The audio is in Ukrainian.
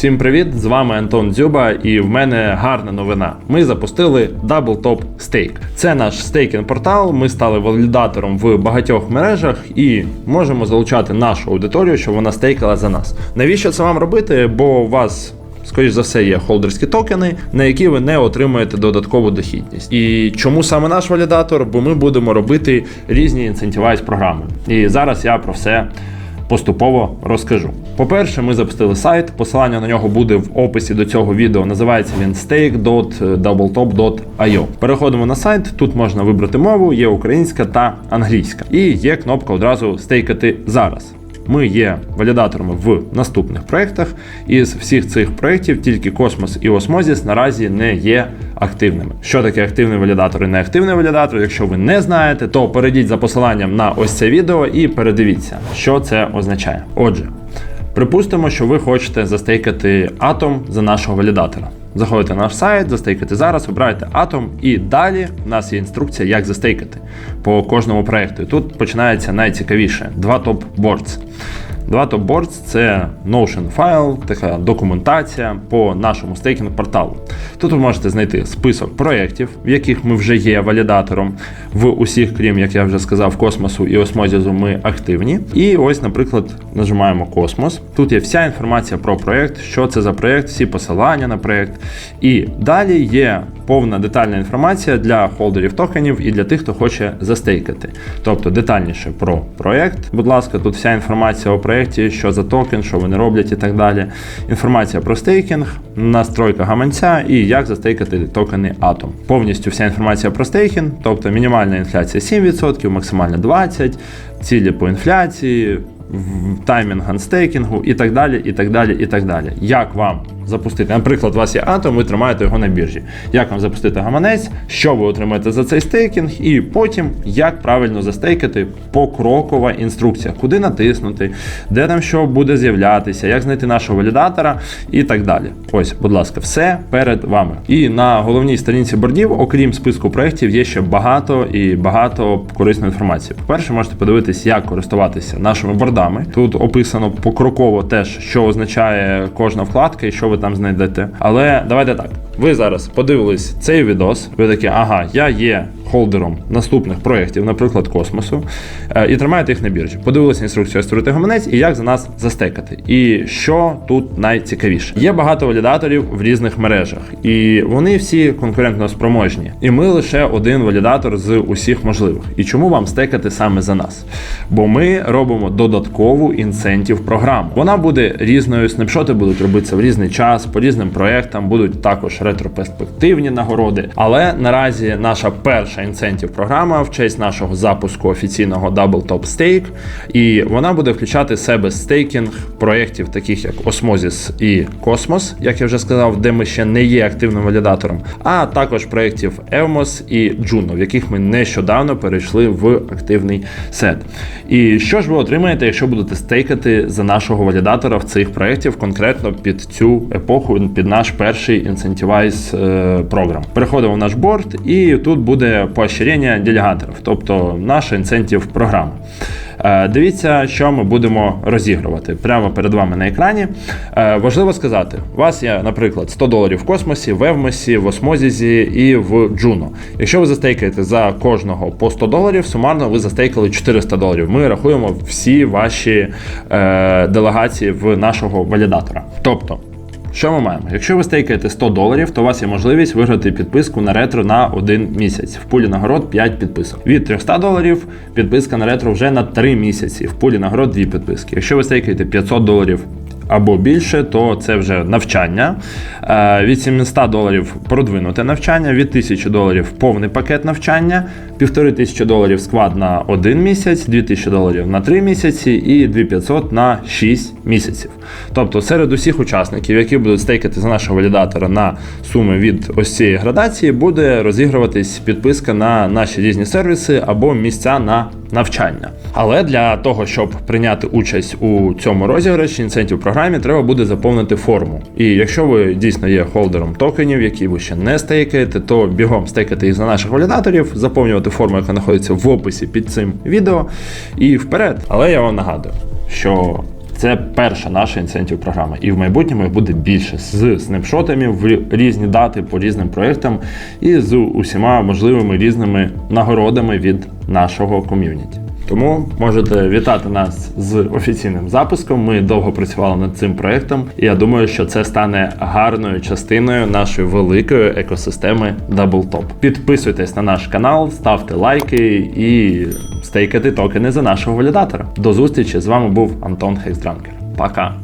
Всім привіт! З вами Антон Дзюба, і в мене гарна новина. Ми запустили Double Top Stake. Це наш стейкінг портал. Ми стали валідатором в багатьох мережах і можемо залучати нашу аудиторію, щоб вона стейкала за нас. Навіщо це вам робити? Бо у вас. Скоріше за все, є холдерські токени, на які ви не отримуєте додаткову дохідність. І чому саме наш валідатор? Бо ми будемо робити різні інцентивайз програми. І зараз я про все поступово розкажу. По-перше, ми запустили сайт. Посилання на нього буде в описі до цього відео. Називається він stake.doubletop.io. Переходимо на сайт. Тут можна вибрати мову, є українська та англійська. І є кнопка одразу стейкати зараз. Ми є валідаторами в наступних проєктах. Із всіх цих проєктів тільки Космос і Осмозіс наразі не є активними. Що таке активний валідатор і неактивний валідатор? Якщо ви не знаєте, то перейдіть за посиланням на ось це відео і передивіться, що це означає. Отже, припустимо, що ви хочете застейкати атом за нашого валідатора. Заходите на наш сайт, застейкати зараз, обираєте атом, і далі в нас є інструкція, як застейкати по кожному проєкту. Тут починається найцікавіше: два топ-бордс. Два топ-бордс – це Notion файл, така документація по нашому стейкінг порталу. Тут ви можете знайти список проєктів, в яких ми вже є валідатором. В усіх, крім як я вже сказав, космосу і осмозізу, ми активні. І ось, наприклад, нажимаємо космос. Тут є вся інформація про проєкт, що це за проєкт, всі посилання на проєкт. І далі є повна детальна інформація для холдерів токенів і для тих, хто хоче застейкати. Тобто детальніше про проєкт. Будь ласка, тут вся інформація у проєкті, що за токен, що вони роблять і так далі. Інформація про стейкінг, настройка гаманця і як застейкати токени Atom. Повністю вся інформація про стейкінг, тобто мінімальна інфляція 7%, максимальна 20%, цілі по інфляції. Таймінг анстейкінгу і так далі, і так далі, і так далі. Як вам запустити? Наприклад, у вас є атом, ви тримаєте його на біржі. Як вам запустити гаманець, що ви отримаєте за цей стейкінг, і потім як правильно застейкати покрокова інструкція, куди натиснути, де там що буде з'являтися, як знайти нашого валідатора і так далі. Ось, будь ласка, все перед вами. І на головній сторінці бордів, окрім списку проєктів, є ще багато і багато корисної інформації. По-перше, можете подивитись, як користуватися нашими бордами. Тут описано покроково теж, що означає кожна вкладка і що ви там знайдете. Але давайте так. Ви зараз подивились цей відос. Ви такі, ага, я є холдером наступних проєктів, наприклад, космосу, е, і тримаєте їх на біржі. Подивилися інструкцію створити гаманець і як за нас застекати. І що тут найцікавіше? Є багато валідаторів в різних мережах, і вони всі конкурентно спроможні. І ми лише один валідатор з усіх можливих. І чому вам стекати саме за нас? Бо ми робимо додаткову інцентів програму. Вона буде різною, снапшоти будуть робитися в різний час, по різним проєктам, будуть також ретроперспективні нагороди. Але наразі наша перша інцентів програма в честь нашого запуску офіційного Double Top Stake, і вона буде включати в себе стейкінг проєктів, таких як Osmosis і Cosmos, як я вже сказав, де ми ще не є активним валідатором, а також проєктів Evmos і Juno, в яких ми нещодавно перейшли в активний сет. І що ж ви отримаєте, якщо будете стейкати за нашого валідатора в цих проєктів, конкретно під цю епоху, під наш перший Incentivize е, програм? Переходимо в наш борт, і тут буде поощрення делегаторів, тобто наша інцентів програма. Е, Дивіться, що ми будемо розігрувати прямо перед вами на екрані. Е, Важливо сказати, у вас є, наприклад, 100 доларів в космосі, в Евмосі, в Осмозізі і в Джуно. Якщо ви застейкаєте за кожного по 100 доларів, сумарно ви застейкали 400 доларів. Ми рахуємо всі ваші е, делегації в нашого валідатора. Тобто. Що ми маємо? Якщо ви стейкаєте 100 доларів, то у вас є можливість виграти підписку на ретро на один місяць. В пулі нагород 5 підписок. Від 300 доларів підписка на ретро вже на 3 місяці. В пулі нагород 2 підписки. Якщо ви стейкаєте 500 доларів або більше, то це вже навчання. Е, Від 700 доларів продвинуте навчання, від 1000 доларів повний пакет навчання, 1500 доларів склад на один місяць, 2000 доларів на 3 місяці і 2500 на 6 місяців. Тобто серед усіх учасників, які будуть стейкати за нашого валідатора на суми від ось цієї градації, буде розігруватись підписка на наші різні сервіси або місця на навчання. Але для того, щоб прийняти участь у цьому розіграші інцентів програмі, треба буде заповнити форму. І якщо ви дійсно є холдером токенів, які ви ще не стейкаєте, то бігом стейкати їх за наших валідаторів, заповнювати форму, яка знаходиться в описі під цим відео, і вперед. Але я вам нагадую, що Це перша наша інцентів програма. І в майбутньому їх буде більше з снапшотами в різні дати по різним проєктам і з усіма можливими різними нагородами від нашого ком'юніті. Тому можете вітати нас з офіційним запуском. Ми довго працювали над цим проектом, і я думаю, що це стане гарною частиною нашої великої екосистеми DoubleTop. Підписуйтесь на наш канал, ставте лайки і стейкайте токени за нашого валідатора. До зустрічі з вами був Антон Хейсдранкер. Пока.